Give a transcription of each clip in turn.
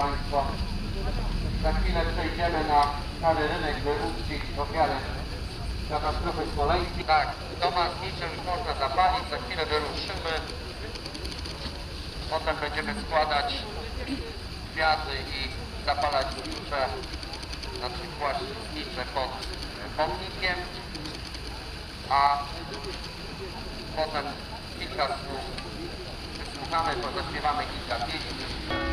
Państwo. Za chwilę przejdziemy na stary rynek, by uczcić ofiarę katastrofy smoleńskiej. Tak, znicze już można zapalić, za chwilę wyruszymy. Potem będziemy składać kwiaty i zapalać znicze, znaczy kłaść znicze pod pomnikiem, a potem kilka słów wysłuchamy, pozaśpiewamy kilka pieśni.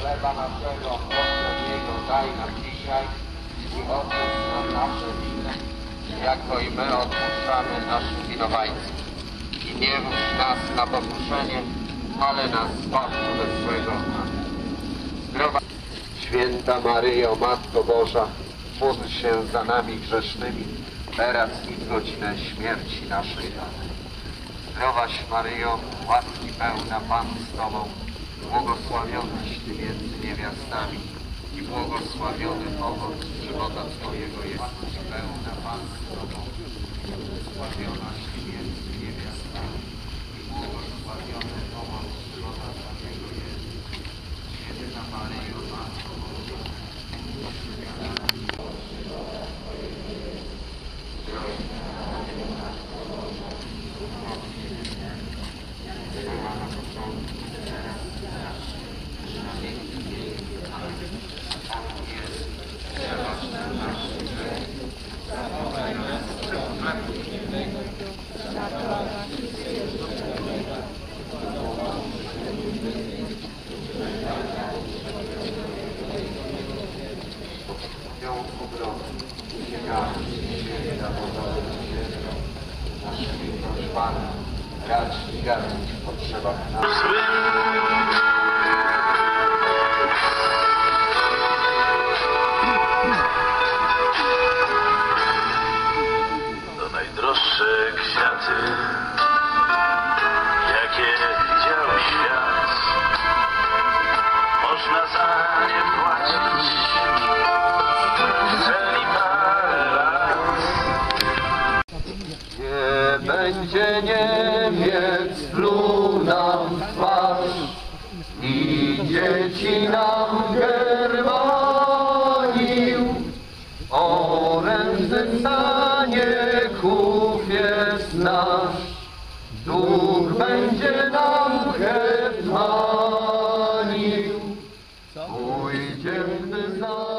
Chleba naszego poprzedniego daj nam dzisiaj i odpuść nam nasze winy, jako i my odpuszczamy naszym winowajcom. I nie wódź nas na pokuszenie, ale nas zbaw ze złego. Zdrowa Święta Maryjo, Matko Boża, módl się za nami grzesznymi, teraz i w godzinę śmierci naszej. Amen. Zdrowaś Maryjo, łaski pełna Pan z Tobą, błogosławionaś Ty między niewiastami i błogosławiony owoc żywota Twojego jest pełna Pan z Tobą, błogosławionaś Ty między niewiastami i błogosławiony owoc żywota Twojego jest. Święta Maryjo, Matko Boża, ją obronę. Uciekamy, Boża Święta, naszymi prośbami, racz i garnąć w potrzebach naszych. Kwiaty, jakie widział świat. Można za nie płacić Będzie Niemiec pluł nam w twarz i dzieci nam germanił. Orędy stanie kupiec nasz, duch będzie nam hetmanił. Pójdzie, gdy zabrzmi